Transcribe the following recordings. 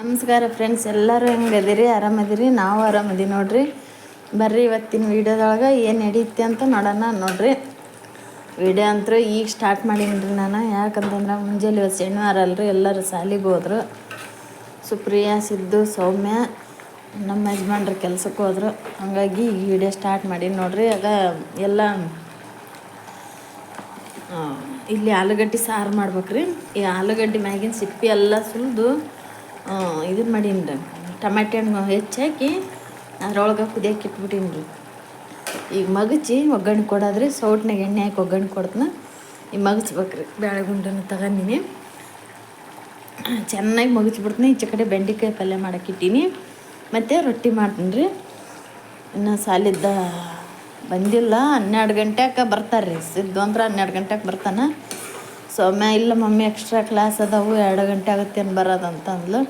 ನಮಸ್ಕಾರ ಫ್ರೆಂಡ್ಸ್ ಎಲ್ಲರೂ ಹೆಂಗದಿರಿ ಆರಾಮದಿರಿ ನಾವು ಆರಾಮದೀವಿ ನೋಡ್ರಿ. ಬರ್ರಿ ಇವತ್ತಿನ ವೀಡಿಯೋದೊಳಗೆ ಏನು ನಡೀತಿ ಅಂತ ನೋಡೋಣ ನೋಡ್ರಿ. ವಿಡಿಯೋ ಅಂತೂ ಈಗ ಸ್ಟಾರ್ಟ್ ಮಾಡೀನಿ ನಾನು. ಯಾಕಂತಂದ್ರೆ ಮುಂಜಾನೆ ಇವತ್ತು ಶನಿವಾರ ಅಲ್ರಿ, ಎಲ್ಲರೂ ಶಾಲಿಗೆ ಹೋದ್ರು. ಸುಪ್ರಿಯಾ, ಸಿದ್ದು, ಸೌಮ್ಯ, ನಮ್ಮ ಯಜಮಾನ್ರು ಕೆಲ್ಸಕ್ಕೆ ಹೋದ್ರು. ಹಾಗಾಗಿ ಈ ವಿಡಿಯೋ ಸ್ಟಾರ್ಟ್ ಮಾಡೀನಿ ನೋಡ್ರಿ. ಅದ ಎಲ್ಲ ಇಲ್ಲಿ ಆಲೂಗಡ್ಡೆ ಸಾರು ಮಾಡ್ಬೇಕ್ರಿ. ಈ ಆಲೂಗಡ್ಡೆ ಮ್ಯಾಗಿನ ಸಿಪ್ಪಿ ಎಲ್ಲ ಸುಲಿದು ಇದನ್ನು ಮಾಡೀನಿ ರೀ ಟಮಾಟೆ ಹಣ್ಣು ಹೆಚ್ಚಾಕಿ ಅದ್ರೊಳಗೆ ಕುದಿಯಕ್ಕೆ ಇಟ್ಬಿಟ್ಟೀನಿ ರೀ ಈಗ ಮಗಚಿ ಒಗ್ಗರಣೆ ಕೊಡೋದ್ರಿ, ಸೌಟ್ನಾಗ ಎಣ್ಣೆ ಹಾಕಿ ಒಗ್ಗರಣೆ ಕೊಡ್ತನ, ಈಗ ಮಗಚ್ಬೇಕ್ರಿ. ಬ್ಯಾಳೆ ಗುಂಡನ್ನು ತಗೊಂಡಿನಿ. ಚೆನ್ನಾಗಿ ಮಗಚ್ಬಿಡ್ತೀನಿ, ಈಚೆ ಕಡೆ ಬೆಂಡೆಕಾಯಿ ಪಲ್ಯ ಮಾಡೋಕ್ಕಿಟ್ಟೀನಿ ಮತ್ತು ರೊಟ್ಟಿ ಮಾಡ್ತೀನಿ ರೀ ಇನ್ನು ಸಾಲಿದ್ದ ಬಂದಿಲ್ಲ, ಹನ್ನೆರಡು ಗಂಟೆಗೆ ಬರ್ತಾರೆ ರೀ ಸಿದ್ದು ಅಂದ್ರೆ ಹನ್ನೆರಡು ಗಂಟೆಗೆ ಬರ್ತಾನೆ. ಸೌಮ್ಯ ಇಲ್ಲ ಮಮ್ಮಿ ಎಕ್ಸ್ಟ್ರಾ ಕ್ಲಾಸ್ ಅದಾವು ಎರಡು ಗಂಟೆ ಆಗುತ್ತೆ ಏನು ಬರೋದಂತ ಅಂದ್ಲು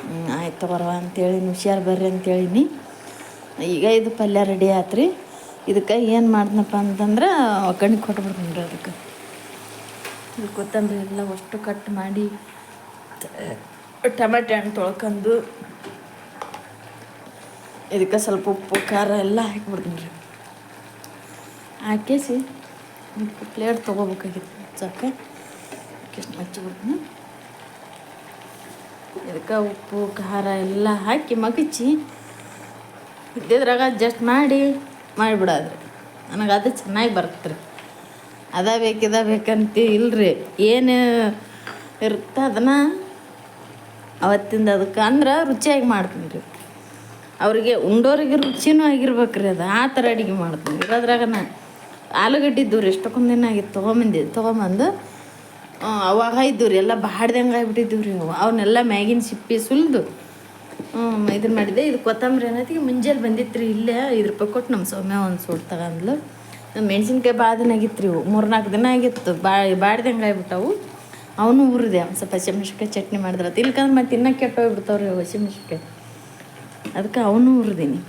ಹ್ಮ್, ಆಯ್ತು ಬರವ ಅಂತೇಳಿ ಹುಷಾರು ಬರ್ರಿ ಅಂತೇಳಿನಿ. ಈಗ ಇದು ಪಲ್ಯ ರೆಡಿ ಆಯ್ತು ರೀ ಇದಕ್ಕೆ ಏನು ಮಾಡ್ದನಪ್ಪ ಅಂತಂದ್ರೆ ಒಗ್ಗರಣೆ ಕೊಟ್ಬಿಡ್ತೀನಿ ಅದಕ್ಕೆ. ಇದು ಕೊತ್ತಂಬರಿ ಎಲ್ಲ ಅಷ್ಟು ಕಟ್ ಮಾಡಿ ಟಮಾಟೆ ಹಣ್ಣು ತೊಳ್ಕೊಂಡು ಇದಕ್ಕೆ ಸ್ವಲ್ಪ ಉಪ್ಪು ಖಾರ ಎಲ್ಲ ಹಾಕಿಬಿಡ್ತೀನಿ ರೀ. ಹಾಕೇಸಿ ಪ್ಲೇಟ್ ತೊಗೋಬೇಕಾಗಿತ್ತು. ಇಷ್ಟು ಹಚ್ಚಿಬಿಡ್ತೀನಿ ಇದಕ್ಕೆ ಉಪ್ಪು, ಖಾರ ಎಲ್ಲ ಹಾಕಿ ಮಗಚಿ ಇದ್ದಿದ್ರಾಗ ಅಡ್ಜಸ್ಟ್ ಮಾಡಿ ಮಾಡಿಬಿಡೋದ್ರಿ. ನನಗೆ ಅದು ಚೆನ್ನಾಗಿ ಬರುತ್ತೆ ಅದ ಬೇಕಿದ ಬೇಕಂತ ಇಲ್ರಿ. ಏನು ಇರುತ್ತೆ ಅದನ್ನು ಅವತ್ತಿಂದ ಅದಕ್ಕೆ ಅಂದ್ರೆ ರುಚಿಯಾಗಿ ಮಾಡ್ತೀನಿ ರೀ ಅವರಿಗೆ ಉಂಡೋರಿಗೆ ರುಚಿನೂ ಆಗಿರ್ಬೇಕು ರೀ ಅದು. ಆ ಥರ ಅಡುಗೆ ಮಾಡ್ತೀನಿ ಇರೋದ್ರಾಗ ನಾ ಆಲೂಗಡ್ಡೆ ಇದ್ದವು ರೀ ಎಷ್ಟೊಂದು ದಿನ ಆಗಿತ್ತು, ತೊಗೊಂಬಂದಿ, ತೊಗೊಂಬಂದು ಅವಾಗ ಇದ್ದು ರೀ ಎಲ್ಲ ಬಾಡ್ದಂಗೆ ಆಗ್ಬಿಟ್ಟಿದ್ದೀವಿ ರೀ ಅವು ಅವನ್ನೆಲ್ಲ ಮ್ಯಾಗಿನ ಸಿಪ್ಪಿ ಸುಲಿದು ಇದನ್ನ ಮಾಡಿದೆ. ಇದು ಕೊತ್ತಂಬರಿ ಏನೈತಿ ಮುಂಜಾನೆ ಬಂದಿತ್ತು ರೀ ಇಲ್ಲೇ ಐದು ರೂಪಾಯಿ ಕೊಟ್ಟು ನಮ್ಮ ಸೌಮ್ಯ ಒಂದು ಸೂಟ್ ತಗೊಂಡ್ಲು ಮೆಣಸಿನ್ಕಾಯಿ ಭಾಳ ದಿನ ಆಗಿತ್ತು ರೀ ಮೂರು ನಾಲ್ಕು ದಿನ ಆಗಿತ್ತು. ಬಾ, ಬಾಡ್ದಂಗೆ ಆಗ್ಬಿಟ್ಟವು. ಅವನು ಉರಿದೆ ಒಂದು ಸ್ವಲ್ಪ ಹಸಿಮೆಣ್ಸಿನ್ಕಾಯಿ ಚಟ್ನಿ ಮಾಡಿದ್ರೆ ಇಲ್ಕಂದ್ರೆ ಮತ್ತೆ ಇನ್ನೂ ಕೆಟ್ಟೋಗ್ಬಿಡ್ತಾವ್ರಿ ಹಸಿಮೆಣ್ಸಿನ್ಕಾಯಿ. ಅದಕ್ಕೆ ಅವನು ಉರಿದೀನಿ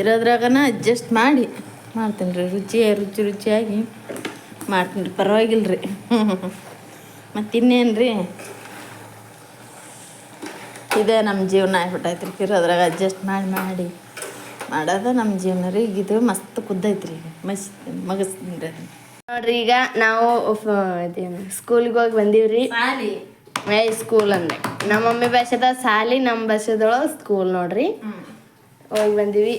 ಇರೋದ್ರಾಗನ ಅಡ್ಜಸ್ಟ್ ಮಾಡಿ ಮಾಡ್ತೀನಿ ರೀ ರುಚಿ ರುಚಿ ರುಚಿಯಾಗಿ ಮಾಡ್ತೀನಿ ರೀ ಪರವಾಗಿಲ್ಲ ರೀ ಮತ್ತು ಇನ್ನೇನು ರೀ? ಇದೇ ನಮ್ಮ ಜೀವನ ಆಗ್ಬಿಟ್ಟೈತೆ ರೀ ಅದ್ರಾಗ ಅಡ್ಜಸ್ಟ್ ಮಾಡಿ ಮಾಡಿ. ಮಾಡೋದು ನಮ್ಮ ಜೀವನ ರೀ ಈಗ ಇದು ಮಸ್ತ್ ಕುದ್ದೈತೆ ಈಗ ಮಸ್ತ್ ಮಗಸ್ತೀನಿ ರೀ ನೋಡ್ರಿ ಈಗ ನಾವು ಸ್ಕೂಲಿಗೆ ಹೋಗಿ ಬಂದೀವಿ ರೀ. ಏ ಸ್ಕೂಲ್ ಅಂದೆ. ನಮ್ಮ ಮಮ್ಮಿ ಭಾಷೆದ ಸಾಲಿ ನಮ್ಮ ಭಾಷೆದೊಳಗೆ ಸ್ಕೂಲ್ ನೋಡ್ರಿ. ಹೋಗಿ ಬಂದೀವಿ.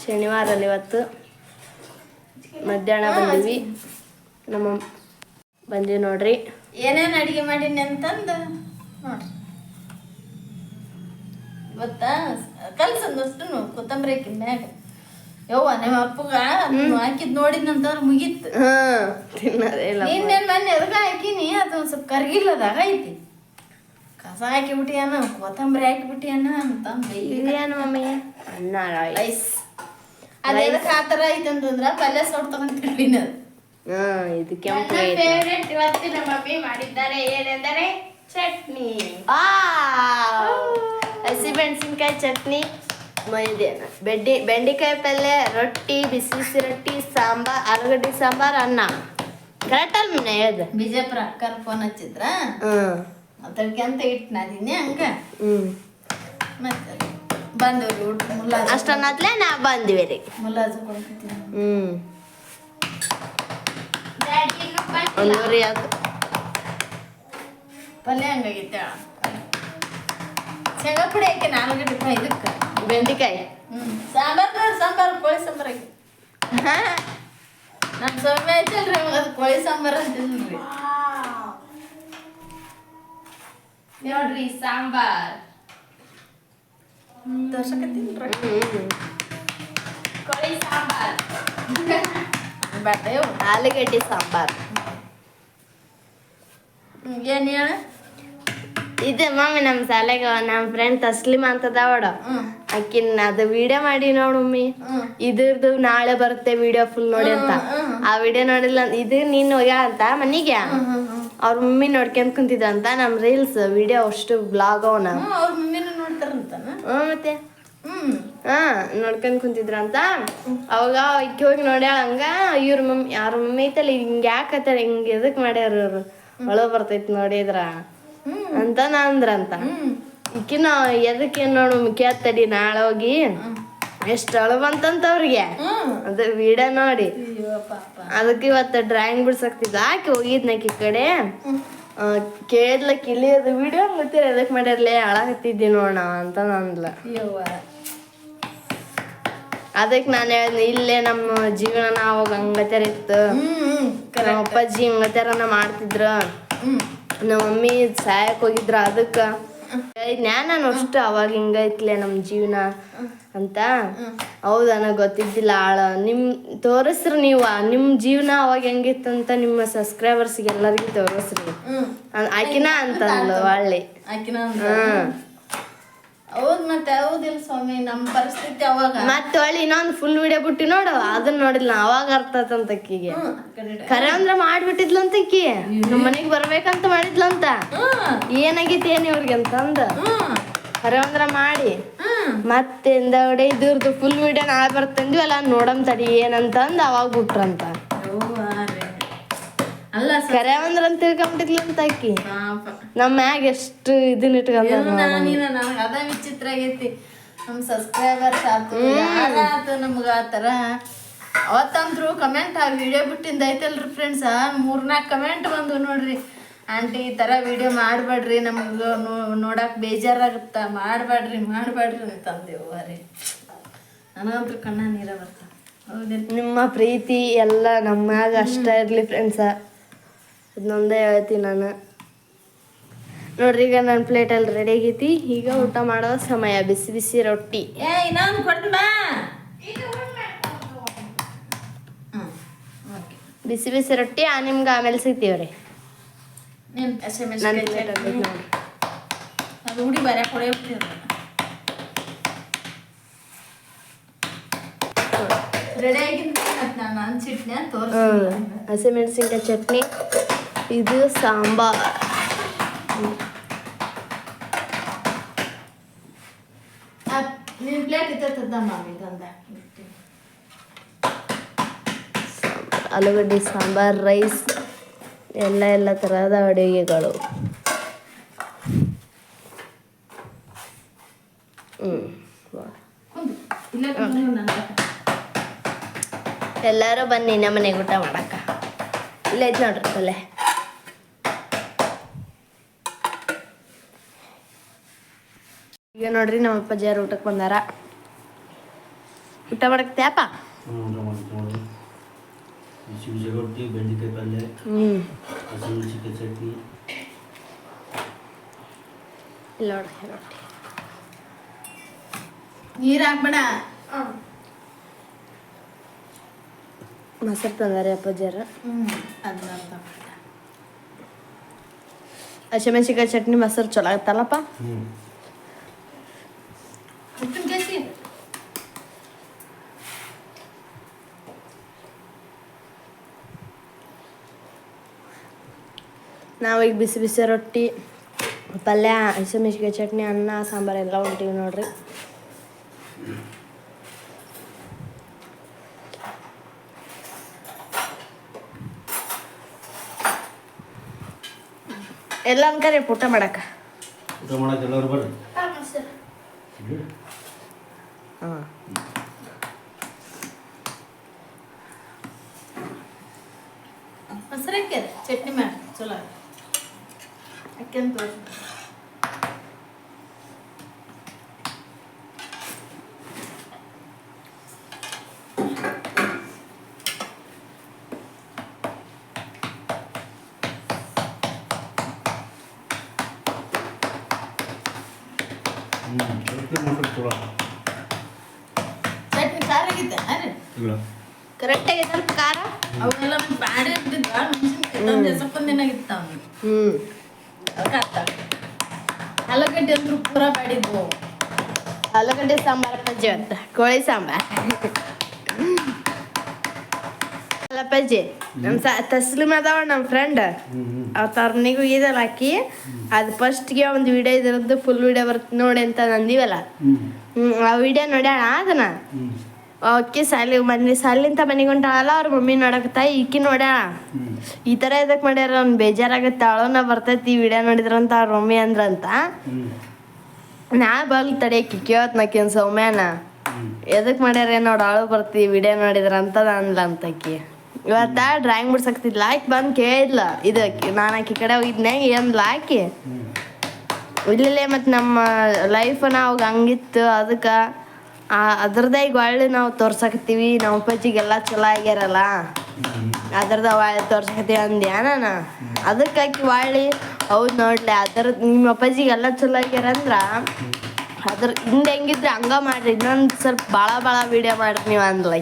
ಶನಿವಾರ ಅಲ್ಲಿ ಇವತ್ತು. ಮಧ್ಯಾಹ್ನ ಬಂದೀವಿ. ನಮ್ಮ ಬಂದೀವಿ ನೋಡ್ರಿ. ಏನೇನು ಅಡುಗೆ ಮಾಡೀನಿ ಅಂತಂದು? ನೋಡ್ರಿ. ಗೊತ್ತಾ ಕಲ್ಸಂದಷ್ಟು ಕೊತ್ತಂಬರಿ ಹಾಕಿನ ಮ್ಯಾಗ. ಯವ್ವ ನಿಮ್ಮ ಅಪ್ಪಗ ಹಾಕಿದ್ ನೋಡಿದ್ನಂತಂದ್ರೆ ಮುಗೀತು. ಹಾ ತಿನ್ನೋದೇ ಇಲ್ಲ ಇನ್ನೇನು ಮೊನ್ನೆ ಎದಕ್ಕೆ ಹಾಕಿನಿ ಅದು ಒಂದ್ ಸ್ವಲ್ಪ ಕರ್ಗಿಲ್ಲದಾಗ ಐತಿ. ಕಸ ಹಾಕಿಬಿಟ್ಟಿಯನ ಕೊತ್ತಂಬರಿ ಹಾಕಿಬಿಟ್ಟಿಯನ ಅಂತಂದ್ರೆ ಏನು ಮಮ್ಮಿ ಅನ್ನ ಐಸ್. ರೈಸ್ ಅದು ಎದಕ್ಕೆ ಆ ಥರ ಐತೆ ಪಲ್ಯ ಸೌಟ್ ತಗೊಂಡಿರ್ತೀನಿ ಅದು ಹಾ ಇದು ಕೆಂಪು ಐತೆ. ಫೇವ್ರೆಟ್ ಇವತ್ತಿನ ಮಮ್ಮಿ ಮಾಡಿದ್ದಾರೆ. ಏನೆಂದರೆ ಚಟ್ನಿ. ಹಸಿಮೆಣಸಿನ್ಕಾಯಿ ಚಟ್ನಿ. ಮೈದೇನ ಬೆಡ್ಡಿ ಬೆಂಡೆಕಾಯಿ ಪಲ್ಯ ರೊಟ್ಟಿ ಬಿಸಿ ಬಿಸಿ ರೊಟ್ಟಿ ಸಾಂಬಾರ್ ಆಲೂಗಡ್ಡೆ ಸಾಂಬಾರ್ ಅನ್ನ. ಕರೆಕ್ಟ್ ಅಲ್ಲ ಹೇಳ್ದೆ? ಬಿಜಾಪುರ ಅಕ್ಕರ ಫೋನ್ ಹಚ್ಚಿದ್ರ? ಹ್ಮ್. ಅದಕ್ಕೆ ಅಂತ ಇಟ್ಟು ನಾದಿನಿ ಹಂಗ? ಹ್ಮ್. ಮತ್ತೆ ಬಂದವ್ರಿ ಅಷ್ಟನ್ನತ್ಲೆ ನಾ ಬಂದ್ವಿ ರೀ. ಮುಲ್ಲಾಜ್ ಕೊಡ್ತೀನಿ ಹ್ಮ್. ಒಂದೂರಿ ಆತು ಪಲ್ಯ ಹಂಗಾಗಿತ್ತೆ? ಶೇಂಗಾ ಪುಡಿ ಹಾಕಿ ಇದಕ್ಕೆ. ಬೆಂಡೆಕಾಯಿ? ಹ್ಮ್. ಸಾಂಬಾರ್ ಸಾಂಬಾರ್ ಕೋಳಿ ಸಾಂಬಾರು ಹಾಕಿ. ನಮ್ಮ ಸೊಮ್ಮೆ ಐತಲ್ರಿ ಅವಾಗ ಅದು ಕೋಳಿ ಸಾಂಬಾರು ನೋಡ್ರಿ ಸಾಂಬಾರ್. ಕೋಳಿ ಸಾಂಬಾರ್ ಆಲೂಗಡ್ಡೆ ಸಾಂಬಾರ್ ಏನು ಹೇಳ ಇದೆ ಮಮ್ಮಿ ನಮ್ಮ ಶಾಲೆಗೆ ನಮ್ಮ ಫ್ರೆಂಡ್ ತಸ್ಲಿಮಾ ಅಂತದವಡ ಹ್ಞೂ ಆಕಿನ್ ಅದು ವಿಡಿಯೋ ಮಾಡಿ ನೋಡು ಮಮ್ಮಿ. ಇದ್ರದ್ದು ನಾಳೆ ಬರುತ್ತೆ ವಿಡಿಯೋ ಫುಲ್ ನೋಡಿ ಅಂತ. ಆ ವಿಡಿಯೋ ನೋಡಿಲ್ಲ ಇದು ನೀನ್ ಹೋಗ್ಯಾ ಅಂತ ಮನೆಗೆ? ಅವ್ರ ಮಮ್ಮಿ ನೋಡ್ಕೊಂಡ್ ಕುಂತಿದ್ದ ಅಂತ ನಮ್ ರೀಲ್ಸ್ ವಿಡಿಯೋ ಅಷ್ಟು ಬ್ಲಾಗ್ ಅವನ. ಹ್ಞೂ ಅವ್ರ ಮಮ್ಮಿನೂ ಹ್ಮ್. ಮತ್ತೆ ಹ್ಞೂ ಹಾ ನೋಡ್ಕೊಂಡ್ ಕುಂತಿದ್ರಂತ? ಅವಾಗ ಇಕ್ಕಿ ಹೋಗಿ ನೋಡ್ಯಾಳ ಹಂಗ ಇವ್ರ ಮಮ್ಮಿ ಯಾರ ಮಮ್ಮಿ ಐತಲ್ಲ ಹಿಂಗ ಯಾಕತ್ತಾರ ಹಿಂಗ ಎದಕ್ ಮಾಡ್ಯಾರ ಇವ್ರು? ಒಳ ಬರ್ತೈತಿ ನೋಡಿದ್ರ ಹ್ಞೂ ಅಂತ ನಾ ಅಂದ್ರಂತ. ಹ್ಮ್. ಈಕಿನ ಎದಕ್ಕೆ ನೋಡು ಕೇಳ್ತಡಿ ನಾಳೆ ಹೋಗಿ. ಎಷ್ಟು ಅಳು ಬಂತಂತ ಅವ್ರಿಗೆ ಅದ ವಿಡಿಯೋ ನೋಡಿ. ಅದಕ್ಕೆ ಇವತ್ತು ಡ್ರಾಯಿಂಗ್ ಬಿಡ್ಸಕ್ತಿದ್ದ ಆಕೆ ಹೋಗಿದ್ನಕಿ ಕಡೆ. ಕೇಳ್ಲಕ್ ಇಲ್ಲಿ ಅದು ವಿಡಿಯೋ ಮತ್ತೆ ಎದಕ್ ಮಾಡಿರ್ಲಿ ಅಳಕತ್ತಿದ್ದಿ ನೋಡ ಅಂತ ನಂದ್ಲ. ಅದಕ್ ಅದಕ್ಕೆ ನಾನು ಹೇಳ್ದೆ ಇಲ್ಲೇ ನಮ್ಮ ಜೀವನ ಅವಾಗ ಹಂಗತ್ಯಾರ ಇತ್ತು. ನಮ್ಮ ಅಪ್ಪಾಜಿ ಹಂಗತ್ಯಾರನ ಮಾಡ್ತಿದ್ರ. ನಮ್ಮ ಮಮ್ಮಿ ಸಾಯಕ್ ಹೋಗಿದ್ರ ಅದಕ್ಕ. ನಾನು ಅಷ್ಟು ಅವಾಗ ಹಿಂಗೈತ್ಲೆ ನಮ್ಮ ಜೀವನ. ಅಂತ? ಹೌದಾ ನನಗೆ ಗೊತ್ತಿದ್ದಿಲ್ಲ ಆಳ. ನಿಮ್ ತೋರಿಸ್ರಿ ನೀವು. ನಿಮ್ ಜೀವನ ಅವಾಗ ಹೆಂಗಿತ್ತು ಅಂತ ನಿಮ್ಮ ಸಬ್ಸ್ಕ್ರೈಬರ್ಸ್ಗೆ ಎಲ್ಲರಿಗೂ ತೋರಿಸ್ರಿ ಆಕಿನ ಅಂತ. ಒಳ್ಳೆ ಆಕಿನ ಹೌದ್ ಮತ್ತೆ ಹೌದಿಲ್ಲ ಸ್ವಾಮಿ ನಮ್ಮ ಪರಿಸ್ಥಿತಿ ಅವಾಗ. ಮತ್ತೆ ಒಳ್ಳೆ ಇನ್ನೊಂದು ಫುಲ್ ವಿಡಿಯೋ ಬಿಟ್ಟು ನೋಡು. ಅದನ್ನ ನೋಡಿಲ್ಲ ಅವಾಗ ಅರ್ಥ ಆತಂತ ಅಕ್ಕಿಗೆ. ಕರೆ ಅಂದ್ರೆ ಮಾಡ್ಬಿಟ್ಟಿದ್ಲಂತ ಅಕ್ಕಿ. ನಮ್ಮ ಮನೆಗೆ ಬರ್ಬೇಕಂತ ಮಾಡಿದ್ಲಂತ ಏನಾಗೈತಿ ಏನ್ ಇವ್ರಿಗೆ ಅಂತಂದ. ಅಂದ್ರ ಮಾಡಿ. ಮತ್ತೆ ಹಿಂದಗಡೆ ಇದ್ರದ್ದು ಫುಲ್ ವಿಡಿಯೋ ನಾಳೆ ಬರ್ತಂದ್ವಲ್ಲ ನೋಡಮ್ ತಡಿ ಏನಂತಂದ್ ಅವಾಗ ಬಿಟ್ರಂತ. ಅಲ್ಲ ಕರೆ ಖರೆ ಅಂದ್ರ ಅಂತ ಅಕ್ಕಿ ನಮ್ಮ ಮ್ಯಾಗ ಎಷ್ಟು ಇದನ್ನ ಇಟ್ಕೊಂಡ ಅದ ವಿಚಿತ್ರ ಆಗೈತಿ. ನಮ್ಮ ಸಬ್ಸ್ಕ್ರೈಬರ್ಸ್ ಆತು ಆತು ನಮ್ಗೆ ಆ ಥರ. ಅವತ್ತಂದ್ರು ಕಮೆಂಟ್ ಆ ವಿಡಿಯೋ ಬಿಟ್ಟಿಂದ ಐತಲ್ರಿ ಫ್ರೆಂಡ್ಸ್ ಮೂರ್ನಾಲ್ಕು ಕಮೆಂಟ್ ಬಂದು ನೋಡ್ರಿ. ಆಂಟಿ ಈ ಥರ ವಿಡಿಯೋ ಮಾಡಬೇಡ್ರಿ ನಮ್ಗೆ ನೋಡಕ್ಕೆ ಬೇಜಾರಾಗುತ್ತೆ. ಮಾಡಬೇಡ್ರಿ ಮಾಡಬೇಡ್ರಿ ಅಂತಂದೇವು ರೀ ನನಗಂತೂ ಕಣ್ಣ ನೀರ ಬರ್ತ. ನಿಮ್ಮ ಪ್ರೀತಿ ಎಲ್ಲ ನಮ್ಮಾಗ ಅಷ್ಟ ಇರಲಿ ಫ್ರೆಂಡ್ಸ ಅದನ್ನೊಂದೇ ಹೇಳ್ತೀನಿ ನಾನು. ನೋಡ್ರಿ ಈಗ ನನ್ನ ಪ್ಲೇಟಲ್ಲಿ ರೆಡಿ ಆಗೈತಿ. ಈಗ ಊಟ ಮಾಡೋ ಸಮಯ. ಬಿಸಿ ಬಿಸಿ ರೊಟ್ಟಿ. ಬಿಸಿ ಬಿಸಿ ರೊಟ್ಟಿ ಆ ನಿಮ್ಗೆ ಆಮೇಲೆ ಸಿಗ್ತೀವ್ರಿ. ಹಸಿಮೆಣಸಿನ್ಕಾಯಿ ಚಟ್ನಿ ಅದು ಹುಡಿ ಬರಕ್ಕೆ ಬಿಟ್ಟಿರೋದು ರೆಡಿ ಆಗಿಂತ ನಾನು ಅನ್ಸಿಟ್ನೆ ತೋರಿಸ್ತೀನಿ ಹಸಿಮೆಣಸಿನ್ಕಾಯಿ ಚಟ್ನಿ ಇದು ಸಾಂಬಾರ್ ನಿನ್ನ ಪ್ಲೇಟ್ ಇತ್ತದಮ್ಮ ಇದಂದ ಸಾಂಬಾರ್ ಆಲೂಗಡ್ಡೆ ಸಾಂಬಾರ್ ರೈಸ್ ಎಲ್ಲ ಎಲ್ಲ ತರಹದ ಅಡುಗೆಗಳು. ಎಲ್ಲಾರು ಬನ್ನಿ ನಮ್ಮ ಮನೆಗೆ ಊಟ ಮಾಡಕ್ಕ. ಇಲ್ಲೇ ನೋಡ್ರಿ ಪಲ್ಲೆ ಈಗ ನೋಡ್ರಿ ನಮ್ಮ ಅಪ್ಪಾಜಿಯವ್ರು ಊಟಕ್ಕೆ ಬಂದಾರ. ಊಟ ಮಾಡಕ್ ತ್ಯಾಪ? ಬಿಸಿ ರೊಟ್ಟಿ ಬೆಂಡೆಕಾಯಿ ಪಲ್ಯ ಹಸಿಮೆಣಸಿನ್ಕಾಯಿ ಚಟ್ನಿ ರೊಟ್ಟಿ ನೀರು ಹಾಕ್ಬೇಡ. ಮೊಸರು ತಂದಾರೆ ಅರ್ಥ ಹಸಿಮೆಣಸಿನ್ಕಾಯಿ ಚಟ್ನಿ ಮೊಸರು ಚಲೋ ಆಗುತ್ತಲ್ಲಪ್ಪ? ನಾವೀಗ ಬಿಸಿ ಬಿಸಿ ರೊಟ್ಟಿ ಪಲ್ಯ ಹಸಿಮೆಣಸಿನ್ಕಾಯಿ ಚಟ್ನಿ ಅನ್ನ ಸಾಂಬಾರು ಎಲ್ಲ ಉಂಟೀವಿ ನೋಡ್ರಿ. ಎಲ್ಲ ಅನ್ಕರಿ ಊಟ ಮಾಡಕ್ಕ? ಊಟ ಮಾಡಕ್ಕೆ ಎಲ್ಲರೂ ಬರ್ರಿ ಹಾಂ ಮೊಸರಕ್ಕೆ ಚಟ್ನಿ ಮಾಡಿ ಚಲೋ ಅಕ್ಕಂತ ತೋರಿಸಿ ಹ್ಞೂ ಚಟ್ನಿ ಖಾರ ಕರೆಕ್ಟ್ ಆಗೈತೆ ಖಾರ ಅವೆಲ್ಲ ಬ್ಯಾಡ ಇರ್ತಿದ್ವ. ಮೆಣಸಿನ್ಕಾಯಿ ಸ್ವಲ್ಪ ದಿನಾಗಿತ್ತು ಅವನು. ಹ್ಞೂ ಅದಕ್ಕೆ ಅರ್ಥ ಆಲೂಗಡ್ಡೆ ಅಂದ್ರು ಪೂರ ಬ್ಯಾಡಿದ್ವು. ಆಲೂಗಡ್ಡೆ ಸಾಂಬಾರು ಅಪ್ಪಾಜಿ ಅಂತ. ಕೋಳಿ ಸಾಂಬಾರ್. ಅಲ್ಲ ನಮ್ಮ ಸ ತಸ್ಲಿಮ್ ಅದಾವ ನಮ್ಮ ಫ್ರೆಂಡ್ ಅವ್ರ ತರ್ನಿಗೂ ಇದಲ್ಲ ಹಾಕಿ ಅದು ಫಸ್ಟ್ಗೆ ಒಂದು ವಿಡಿಯೋ ಇದ್ರದ್ದು ಫುಲ್ ವಿಡಿಯೋ ಬರ್ತ ನೋಡಿ ಅಂತ ನಂದಿವಲ್ಲ. ಆ ವಿಡಿಯೋ ನೋಡ್ಯಾಳ ಅದನ್ನ. ಓಕೆ ಸಾಲಿ ಮನೆ ಸಾಲಿಂತ ಮನೆಗೆ ಹೊಂಟಾಳಲ್ಲ ಅವ್ರ ಮಮ್ಮಿ ನೋಡಕತ್ತ ಈಕಿ ನೋಡ್ಯಾಳ. ಈ ಥರ ಇದಕ್ಕೆ ಮಾಡ್ಯಾರ ಅವ್ನು ಬೇಜಾರಾಗತ್ತೆ ಅಳೋನ ಬರ್ತೈತಿ ವಿಡಿಯೋ ನೋಡಿದ್ರಂತ ಅವ್ರ ಮಮ್ಮಿ ಅಂದ್ರಂತ. ನಾ ಬಲ್ ತಡಿಯಕ್ಕೆ ಕೇಳತ್ನಕಿನ್ ಸೌಮ್ಯಾನ. ಹ್ಞೂ ಎದಕ್ ಮಾಡ್ಯಾರ ನೋಡ್ ಅಳು ಬರ್ತಿ ವಿಡಿಯೋ ನೋಡಿದ್ರ ಅಂತ ಅಂದ್ಲ ಅಂತಕಿ ಇವತ್ತ ಡ್ರಾಯಿಂಗ್ ಬಿಡ್ಸಕ್ತಿದ್ಲ? ಆಕಿ ಬಂದ್ ಕೇಳಿದ್ಲ. ಇದಕ್ಕೆ ನಾನು ಆಕಿ ಕಡೆ ಹೋಗಿದ್ನೆ ಏನ್ಲ ಆಕಿ? ಇಲ್ಲೇ ಮತ್ತು ನಮ್ಮ ಲೈಫ್ ನಾವು ಹಂಗಿತ್ತು. ಅದಕ್ಕೆ ಅದ್ರದ್ದೇ ಈಗ ಒಳ್ಳೆ ನಾವು ತೋರ್ಸಕತ್ತೀವಿ. ನಮ್ಮ ಅಪ್ಪಾಜಿಗೆಲ್ಲ ಚಲೋ ಆಗ್ಯಾರಲ್ಲ. ಅದ್ರದ ಒಳ್ಳೆ ತೋರ್ಸಕತ್ತೀವಿ ಅಂದ್ಯಾ ನಾನು? ಅದಕ್ಕೆ ಆಕಿ ಒಳ್ಳೆ ಹೌದು ನೋಡ್ಲಿ ಅದ್ರ ನಿಮ್ಮ ಅಪ್ಪಾಜಿಗೆಲ್ಲ ಚಲೋ ಆಗ್ಯಾರ ಅಂದ್ರ ಅದ್ರ ಹಿಂದೆ ಹೆಂಗಿದ್ರೆ ಹಂಗ ಮಾಡ್ರಿ. ಇನ್ನೊಂದು ಸ್ವಲ್ಪ ಭಾಳ ಭಾಳ ವಿಡಿಯೋ ಮಾಡ್ರಿ ನೀವು ಅಂದ್ಲ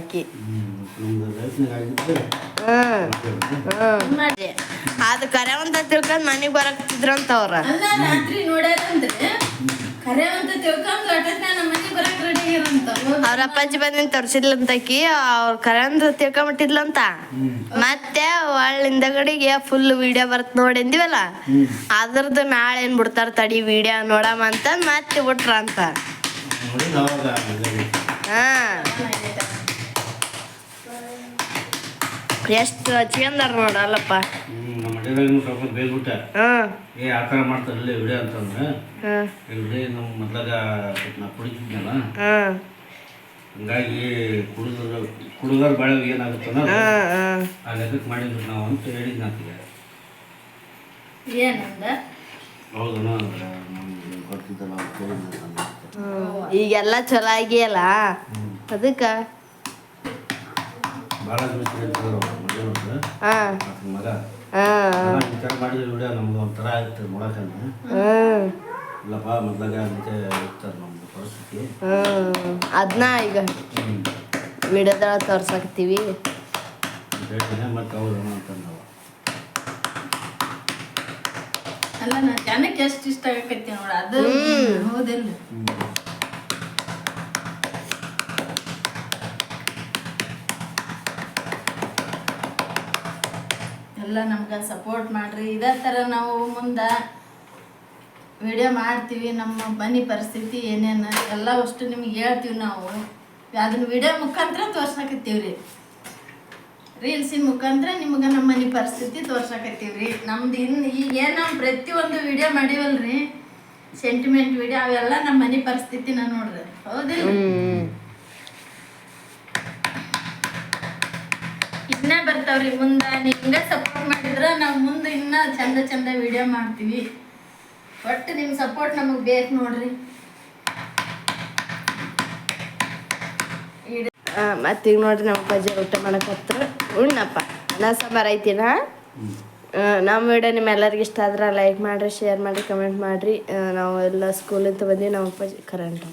ಅದು. ಕರೆವಂತ ತಿಳ್ಕೊಂಡ್ ಮನೆಗೆ ಬರಕತ್ತಿದ್ರಂತ ಅವ್ರ. ಅಲ್ಲ ರಾತ್ರಿ ನೋಡ್ಯಾರಂದ್ರೆ ಕರೆ ಅಂತ ತಿಳ್ಕೊಂಡು ನಮ್ಮ ಮನೆಗೆ ಬರಕ್ ರೆಡಿ ಆಗ್ಯಾರಂತ ಅವ್ರ ಅಪ್ಪಾಜಿ ಬಂದಿನ ತೋರ್ಸಿದ್ಲಂತಕಿ ಅವ್ರ ಕರೆಂದ್ರ ತಿಳ್ಕೊಂಬಿಟ್ಟಿದ್ಲಂತ. ಮತ್ತೆ ಒಳ್ಳಿಂದ ಹಿಂದಗಡೆಗೆ ಫುಲ್ ವಿಡಿಯೋ ಬರ್ತ್ ನೋಡಿಂದಿವಲ್ಲ ಅದ್ರದ್ದು ನಾಳೆ ಏನ್ ಬಿಡ್ತಾರ ತಡಿ ವಿಡಿಯೋ ನೋಡಮ್ಮ ಅಂತ ಮತ್ತೆ ಬಿಟ್ರ ಅಂತ ನೋಡಿ ಅವಾಗ ಇದಾಗಿ. ಹಾ ಎಷ್ಟು ಹಚ್ಕೊಂಡಾರ ನೋಡಲ್ಲಪ್ಪ ನಮ್ಮ ಸ್ವಲ್ಪ ಬೇಯ್ಬಿಟ್ಟ ಏ ಆ ಥರ ಮಾಡ್ತಾರಲ್ಲ ವಿಡಿಯೋ ಅಂತಂದ್ರೆ. ಹ್ಮ್ ನಮ್ಮ ನಾವು ಮೊದ್ಲಾಗ ನಾ ಕುಡಿತಿದ್ನಲ್ಲ. ಹಾಂ. ಹಂಗಾಗಿ ಕುಡಿದ್ರ ಕುಡಿದವ್ರ ಬಾಳೆ ಏನಾಗುತ್ತೆ ಅನ್ನೋದು ಹ್ಮ್ ಹ್ಮ್ ಆ ಲೆಕ್ಕಕ್ಕೆ ಮಾಡಿದ್ರು ನಾವು ಅಂತ ಹೇಳಿದ್ ನಾತಿಗೆ ಏನಂದ ಹೌದನ ಅಂದ್ರೆ ನಮ್ಗೆ ಗೊತ್ತಿದ್ದಲ್ಲ ಅವ್ರು ಕೇಳಿದ್ನಲ್ಲ ಈಗೆಲ್ಲ ಚಲೋ ಆಗಿಯಲ್ಲ? ಅದಕ್ಕ ಭಾಳ ದಿವಸ ಹೇಳ್ತಿದ್ರು ಮದುವೆ ಅಂದ್ರೆ ಹಾ ಹಾಂ ಹಾ ಥರ ಮಾಡಿದ್ರೆ ವಿಡಿಯೋ ನಮ್ಗೆ ಒಂಥರ ಆಗುತ್ತೆ ನೋಡಕ್ಕಂದ್ರೆ. ಹ್ಮ್ ಇಲ್ಲಪ್ಪ ಮೊದ್ಲಾಗ ಅಂತ ಇರ್ತಾರೆ ನಮ್ಮದು ಪರಿಸ್ಥಿತಿ. ಹ್ಮ್ ಅದನ್ನ ಈಗ ಹ್ಞೂ ವಿಡಿಯೋದೊಳಗೆ ತೋರ್ಸಾಕತ್ತೀವಿ. ಅಂತ ಹೇಳ್ತೀನಿ ಅಂತಂದವ. ಅಲ್ಲ ನಾ ಜನಕ್ಕೆ ಎಷ್ಟು ಇಷ್ಟ ಆಗಕತ್ತಿ ನೋಡ ಅದು ಹೌದಿಲ್ಲ ಎಲ್ಲ ನಮ್ಗೆ ಸಪೋರ್ಟ್ ಮಾಡ್ರಿ. ಇದೇ ಥರ ನಾವು ಮುಂದೆ ವಿಡಿಯೋ ಮಾಡ್ತೀವಿ. ನಮ್ಮ ಮನೆ ಪರಿಸ್ಥಿತಿ ಏನೇನು ಎಲ್ಲ ಅಷ್ಟು ನಿಮ್ಗೆ ಹೇಳ್ತೀವಿ ನಾವು. ಅದನ್ನ ವಿಡಿಯೋ ಮುಖಾಂತರ ತೋರ್ಸಕತ್ತೀವಿ ರೀ ರೀಲ್ಸಿನ ಮುಖಾಂತರ ನಿಮ್ಗೆ ನಮ್ಮ ಮನೆ ಪರಿಸ್ಥಿತಿ ತೋರ್ಸಕತ್ತೀವಿ ರೀ ನಮ್ದು ಇನ್ನು ಈಗ ಏನು ನಾವು ಪ್ರತಿಯೊಂದು ವಿಡಿಯೋ ಮಾಡೀವಲ್ರಿ. ಸೆಂಟಿಮೆಂಟ್ ವಿಡಿಯೋ ಅವೆಲ್ಲ ನಮ್ಮ ಮನೆ ಪರಿಸ್ಥಿತಿನ ನೋಡ್ರಿ. ಹೌದಿಲ್ಲ ಬರ್ತಾವ್ರಿ ಮುಂದೆ ನೀವು ಹಿಂಗೆ ಸಪೋರ್ಟ್ ಮಾಡಿದ್ರೆ ನಾವು ಮುಂದೆ ಇನ್ನ ಚಂದ ಚಂದ ವಿಡಿಯೋ ಮಾಡ್ತೀವಿ. ಒಟ್ಟು ನಿಮ್ಮ ಸಪೋರ್ಟ್ ನಮಗೆ ಬೇಕು ನೋಡ್ರಿ. ಮತ್ತೆ ಈಗ ನೋಡ್ರಿ ನಮ್ಮ ಪಜೆ ಊಟ ಮಾಡಕತ್ರ ಉಣ್ಣಪ್ಪ. ನಾ ಸಾಂಬಾರು ಐತಿನ? ನಮ್ಮ ವಿಡಿಯೋ ನಿಮ್ಮೆಲ್ಲರಿಗೂ ಇಷ್ಟ ಆದ್ರೆ ಲೈಕ್ ಮಾಡಿರಿ ಶೇರ್ ಮಾಡಿ ಕಮೆಂಟ್ ಮಾಡ್ರಿ. ನಾವು ಎಲ್ಲ ಸ್ಕೂಲಿಂದ ಬಂದು ನಮ್ಮ ಅಪ್ಪಾಜಿ ಕರೆಂಟ್